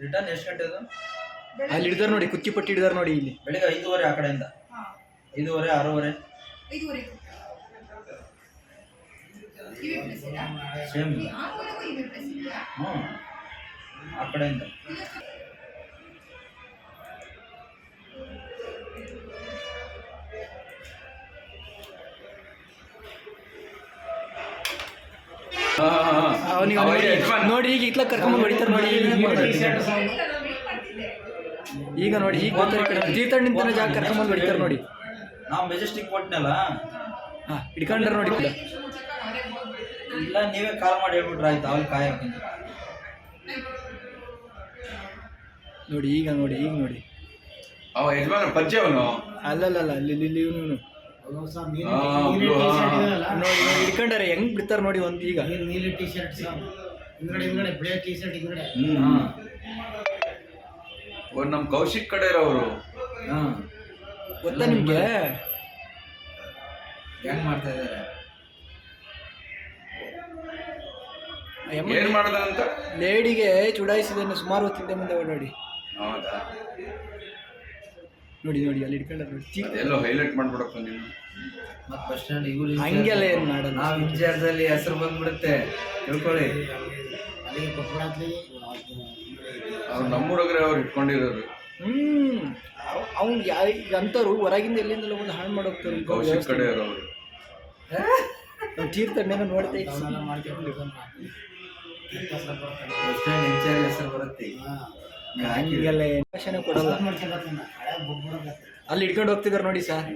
Return ಎಷ್ಟು ಗಂಟೆ ಅದು? ಅಲ್ಲಿ ಹಿಡಿದಾರ ನೋಡಿ ಕುಚ್ಚಿ ಪಟ್ಟಿ ಹಿಡಿದಾರ ನೋಡಿ ಇಲ್ಲಿ. ಬೆಳಿಗ್ಗೆ ಐದೂವರೆ ಆ ಕಡೆಯಿಂದ. ಐದೂವರೆ ಆರೂವರೆ. ಐದುವರೆಗೂ ಇವೇ ಪ್ಲೇಸ್ ಇದಾ ಸೇಮ್ ಹ್ಞೂ ಆ ಕಡೆಯಿಂದ. ಅವನಿಗೆ ನೋಡಿ ನೋಡಿ ಈಗ ಇತ್ಲ ಕರ್ಕೊಂಬಂದು ಹೊಡಿತಾರೆ ನೋಡಿ ಈಗ ನೋಡಿ ಈಗ ಕಡೆ. ತೀರ್ಥಹಳ್ಳಿ ನಿಂತನ ಜಾಗ ಕರ್ಕೊಂಬಂದು ಹೊಡಿತಾರೆ ನೋಡಿ. ನಾವು ಮೆಜೆಸ್ಟಿಕ್ ಕೊಟ್ನಲ್ಲ ಹಾಂ ಹಿಡ್ಕೊಂಡ್ರೆ ನೋಡಿ ಕೂಡ. ಇಲ್ಲ ನೀವೇ ಕಾಲ್ ಮಾಡಿ ಹೇಳ್ಬಿಟ್ರೆ ಆಯ್ತು ಅವ್ರು ಕಾಯಕ್ಕೆ ನೋಡಿ ಈಗ ನೋಡಿ ಈಗ ನೋಡಿ. ಅವ ಯಜಮಾನ ಪರಿಚಯ ಅಲ್ಲಲ್ಲ ಅಲ್ಲಲ್ಲಲ್ಲ ಅಲ್ಲಿ ಇಲ್ಲಿ ಇವನು. ಹಿಡ್ಕೊಂಡಾರೆ ಹೆಂಗ್ ಬಿಡ್ತಾರೆ ನೋಡಿ ಒಂದ್ ಈಗ. ನೀಲಿ ಟಿ ಶರ್ಟ್ ಹಿಂದ್ಗಡೆ ಹಿಂದ್ಗಡೆ ಬಿಳಿಯ ಟಿ ಶರ್ಟ್ ಹಿಂದ್ಗಡೆ ಅವ್ರು ನಮ್ ಕೌಶಿಕ್ ಕಡೆ ಇರೋರು ಹಾಂ. ಗೊತ್ತಾ ನಿಮ್ಗೆ? ಹೆಂಗ್ ಮಾಡ್ತಾ ಇದ್ದಾರೆ? ಏನ್ ಮಾಡ್ದ ಅಂತ? ಲೇಡಿಗೆ ಚುಡಾಯಿಸಿದನ್ನು ಸುಮಾರು ಹೊತ್ತಿಂದ ಮುಂದೆ ಓಡಾಡಿ. ಹೌದಾ? ನೋಡಿ ನೋಡಿ ಅಲ್ಲಿ ನೋಡಿ ಚೀಕ್. ಹೈಲೈಟ್ ಮಾಡ್ಬಿಡಪ್ಪ ನೀನು. ಮತ್ತೆ ಬಸ್ ಸ್ಟ್ಯಾಂಡ್ ಇವ್ರು ಹಂಗೆಲ್ಲ ಏನು ಮಾಡಲ್ಲ. ನಾವು ವಿಚಾರದಲ್ಲಿ ಹೆಸರು ಬಂದ್ಬಿಡುತ್ತೆ. ತಿಳ್ಕೊಳ್ಳಿ. ಅವ್ರು ನಮ್ಮ ಹುಡುಗರೇ ಅವ್ರು ಇಟ್ಕೊಂಡಿರೋರು ಹ್ಮ್. ಅವ್ನು ಯಾ ಈಗ ಅಂತವ್ರು ಹೊರಗಿಂದ ಎಲ್ಲಿಂದ ಒಂದು ಹಾಳು ಮಾಡೋಗ್ತಾರೆ ಕೌಶಿಕ್ ಕಡೆ ಇರೋರು ನಾವು ತೀರ್ಥಣ್ಣನ ನೋಡ್ತಾ ಮಾಡ್ಕೊಂಡು ಬಸ್ ಸ್ಟ್ಯಾಂಡ್ ಇನ್ಚಾರ್ಜ್ ಹೆಸರು ಬರುತ್ತೆ. ಹಂಗೆಲ್ಲ ಏನು? ಕೊಡಲ್ಲ. ಅಲ್ಲಿ ಇಟ್ಕೊಂಡು ಹೋಗ್ತಿದಾರೆ ನೋಡಿ ಸರ್.